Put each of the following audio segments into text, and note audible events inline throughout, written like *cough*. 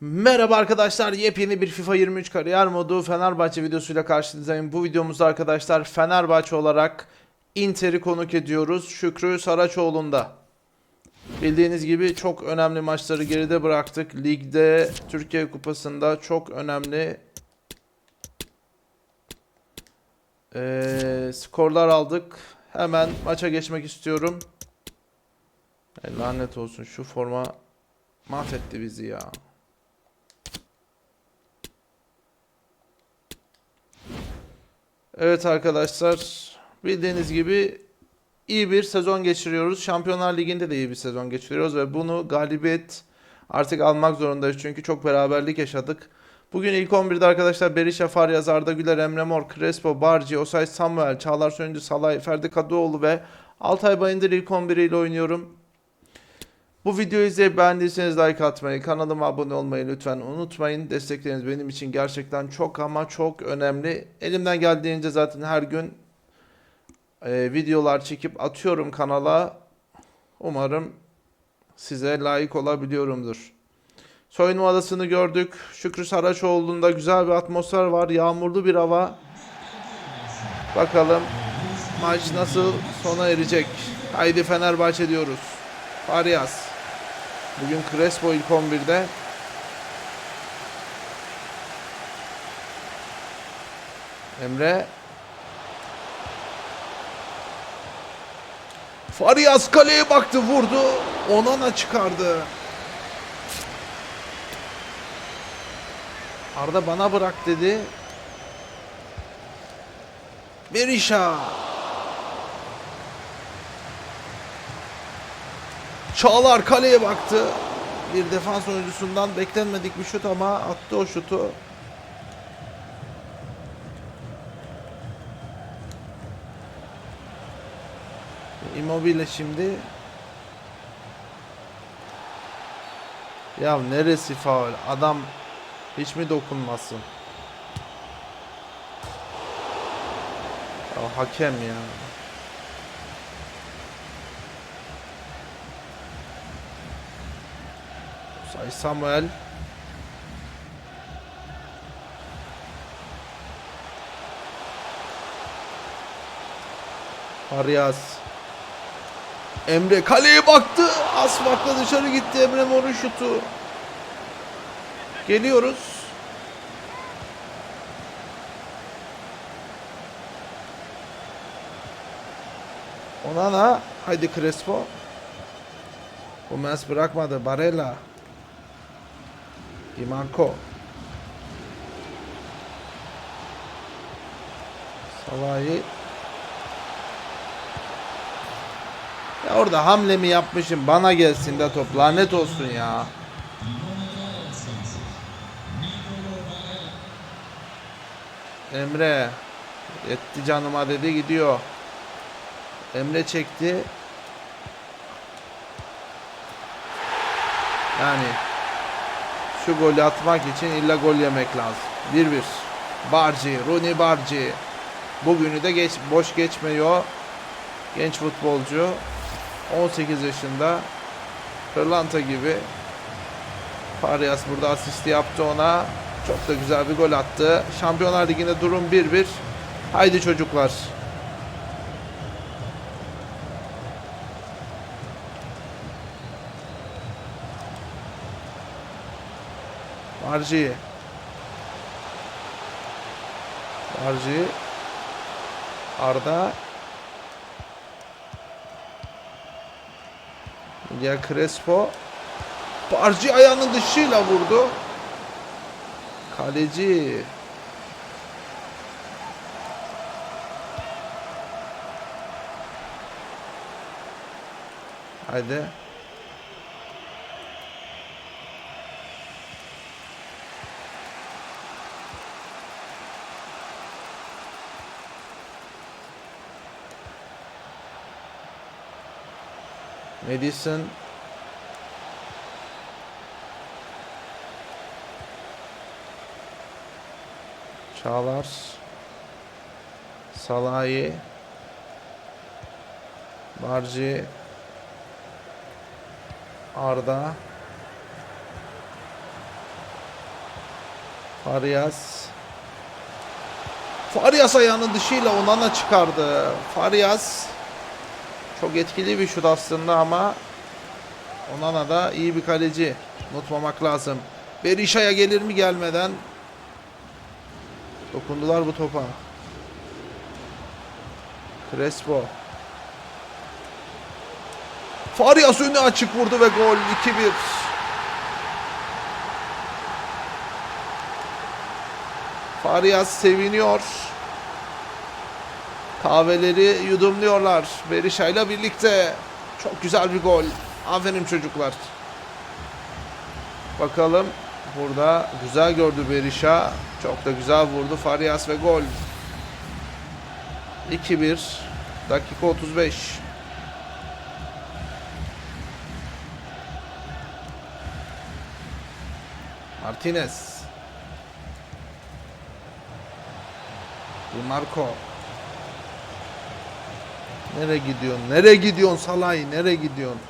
Merhaba arkadaşlar yepyeni bir FIFA 23 kariyer modu Fenerbahçe videosuyla karşınızdayım. Bu videomuzda arkadaşlar Fenerbahçe olarak Inter'i konuk ediyoruz Şükrü Saraçoğlu'nda. Bildiğiniz gibi çok önemli maçları geride bıraktık. Ligde, Türkiye Kupası'nda çok önemli eee, skorlar aldık. Hemen maça geçmek istiyorum. Lanet olsun şu forma mahvetti bizi ya. Evet arkadaşlar bildiğiniz gibi iyi bir sezon geçiriyoruz. Şampiyonlar Ligi'nde de iyi bir sezon geçiriyoruz ve bunu galibiyet artık almak zorundayız çünkü çok beraberlik yaşadık. Bugün ilk 11'de arkadaşlar Berisha Faryaz, Arda Güler, Emre Mor, Crespo, Barci, Osay Samuel, Çağlar Söyüncü, Salay, Ferdi Kadıoğlu ve Altay Bayındır ilk 11 ile oynuyorum. Bu videoyu izleyip beğendiyseniz like atmayı, kanalıma abone olmayı lütfen unutmayın. Destekleriniz benim için gerçekten çok ama çok önemli. Elimden geldiğince zaten her gün e, videolar çekip atıyorum kanala. Umarım size layık olabiliyorumdur. Soyunma adasını gördük. Şükrü Saraçoğlu'nda güzel bir atmosfer var. Yağmurlu bir hava. Bakalım maç nasıl sona erecek. Haydi Fenerbahçe diyoruz. Farias. Bugün Crespo ilk 11'de. Emre. Farias kaleye baktı vurdu. Onana çıkardı. Arda bana bırak dedi. Berisha. Çağlar kaleye baktı. Bir defans oyuncusundan beklenmedik bir şut ama attı o şutu. Immobile şimdi. Ya neresi faul? Adam hiç mi dokunmasın? Ya hakem ya. Say Samuel. Arias. Emre kaleye baktı. Asmakla dışarı gitti Emre Mor'un şutu. Geliyoruz. Onana. Haydi Crespo. Gomez bırakmadı. Barella. Imanko. Salahi. Ya orada hamlemi yapmışım. Bana gelsin de top. Lanet olsun ya. Emre. Etti canıma dedi gidiyor. Emre çekti. Yani şu golü atmak için illa gol yemek lazım. 1-1. Barci, Rooney Barci. Bugünü de geç, boş geçmiyor. Genç futbolcu. 18 yaşında. Pırlanta gibi. Farias burada asisti yaptı ona. Çok da güzel bir gol attı. Şampiyonlar Ligi'nde durum 1-1. Haydi çocuklar. Barci. Barci. Arda. Ya Crespo. Barci ayağının dışıyla vurdu. Kaleci. Haydi. Madison Çağlar. Salahi. Barci. Arda. Farias. Farias ayağının dışıyla Onana çıkardı. Farias çok etkili bir şut aslında ama Onana da iyi bir kaleci. Unutmamak lazım. Berisha'ya gelir mi gelmeden dokundular bu topa. Crespo. Farias önü açık vurdu ve gol 2-1. Farias seviniyor. Kahveleri yudumluyorlar. Berisha ile birlikte. Çok güzel bir gol. Aferin çocuklar. Bakalım. Burada güzel gördü Berisha. Çok da güzel vurdu Farias ve gol. 2-1. Dakika 35. Martinez. Di Marco. Nereye gidiyorsun? Nereye gidiyorsun Salay? Nereye gidiyorsun?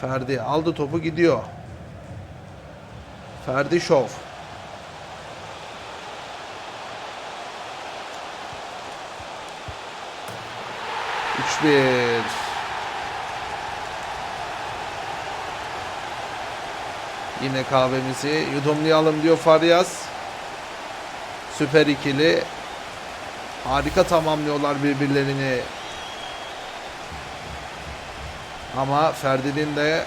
Ferdi aldı topu gidiyor. Ferdi Şov. Üç bir. Yine kahvemizi yudumlayalım diyor Farias. Süper ikili. Harika tamamlıyorlar birbirlerini. Ama Ferdi'nin de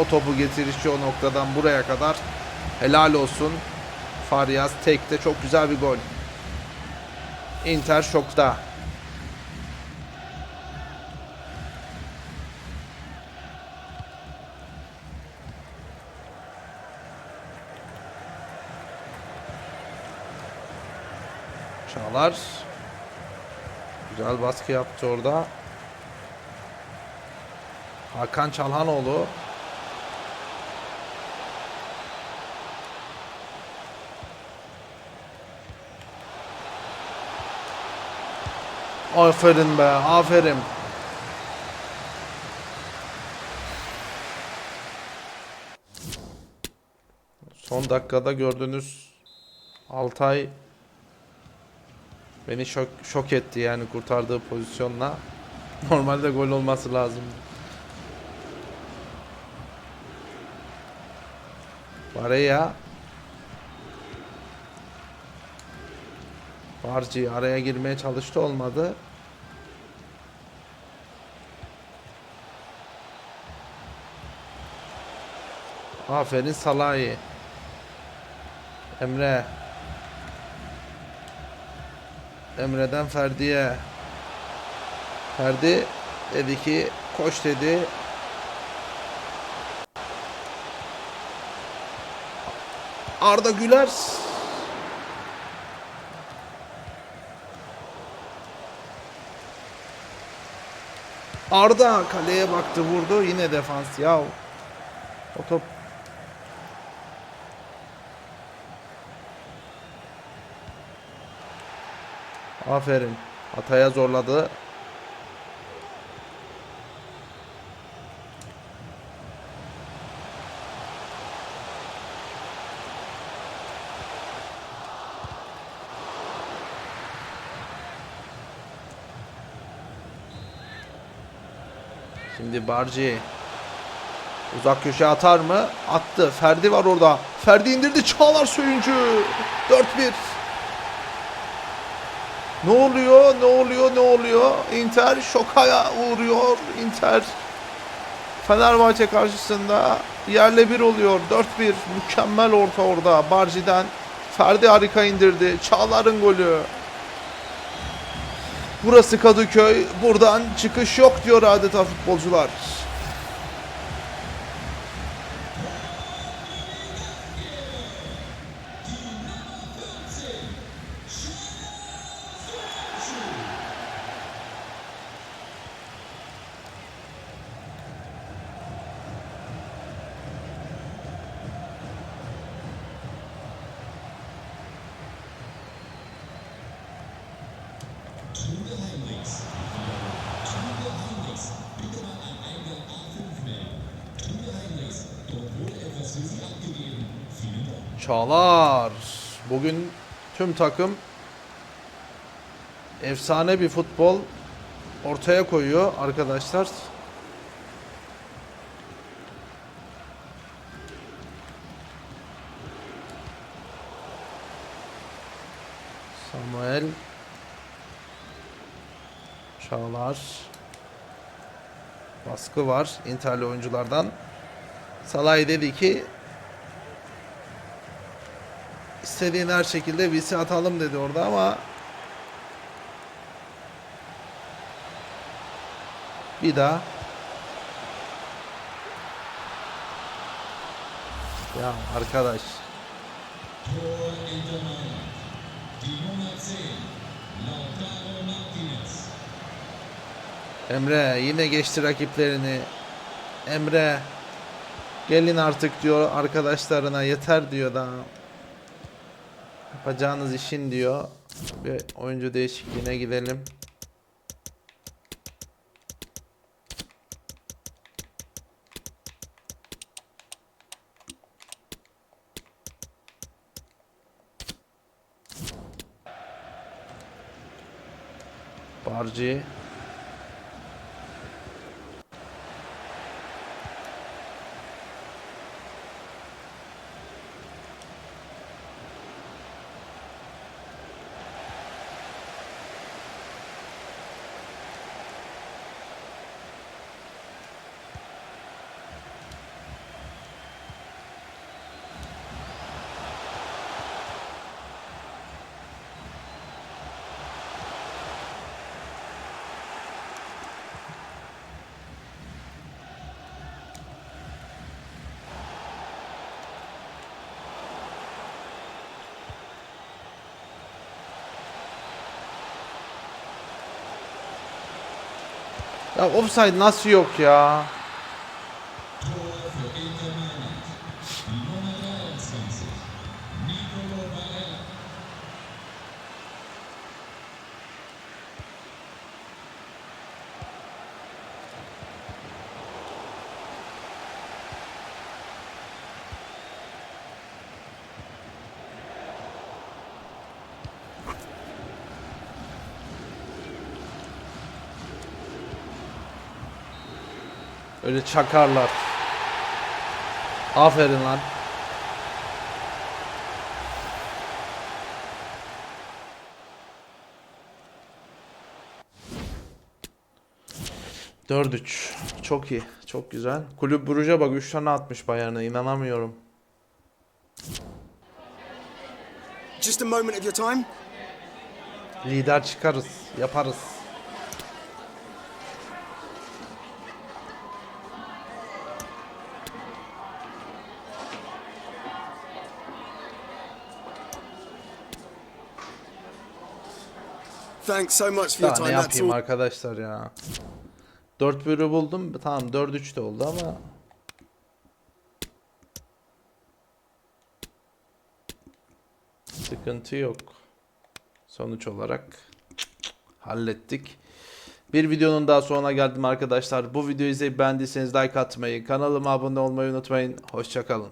o topu getirişi o noktadan buraya kadar helal olsun. Farias tekte çok güzel bir gol. Inter şokta. Çağlar güzel baskı yaptı orada. Hakan Çalhanoğlu Aferin be, aferin. Son dakikada gördüğünüz Altay beni şok, şok etti yani kurtardığı pozisyonla. *laughs* Normalde gol olması lazım. Araya Barci araya girmeye çalıştı olmadı. Aferin Salahi. Emre. Emre'den Ferdi'ye. Ferdi dedi ki koş dedi. Arda Güler. Arda kaleye baktı vurdu yine defans ya. O top Aferin. Hataya zorladı. Şimdi Barci uzak köşe atar mı? Attı. Ferdi var orada. Ferdi indirdi. Çağlar Söyüncü. 4-1. Ne oluyor? Ne oluyor? Ne oluyor? Inter şoka uğruyor. Inter Fenerbahçe karşısında yerle bir oluyor. 4-1. Mükemmel orta orada. Barci'den Ferdi harika indirdi. Çağlar'ın golü. Burası Kadıköy. Buradan çıkış yok diyor adeta futbolcular. Çağlar. Bugün tüm takım efsane bir futbol ortaya koyuyor arkadaşlar. Samuel Çağlar baskı var Interli oyunculardan. Salay dedi ki istediğin her şekilde VC atalım dedi orada ama bir daha ya arkadaş Emre yine geçti rakiplerini. Emre gelin artık diyor arkadaşlarına yeter diyor da. Yapacağınız işin diyor. Bir oyuncu değişikliğine gidelim. Barci. Ya offside nasıl yok ya? Öyle çakarlar. Aferin lan. Dört üç. Çok iyi. Çok güzel. Kulüp Brugge'a bak 3 tane atmış Bayern'e. inanamıyorum. Just a moment of your time. Lider çıkarız. Yaparız. Thanks so much for your Daha ne time. That's yapayım all. arkadaşlar ya. 4 bölü buldum. Tamam 4-3 de oldu ama. Sıkıntı yok. Sonuç olarak hallettik. Bir videonun daha sonuna geldim arkadaşlar. Bu videoyu izleyip beğendiyseniz like atmayı, kanalıma abone olmayı unutmayın. Hoşçakalın.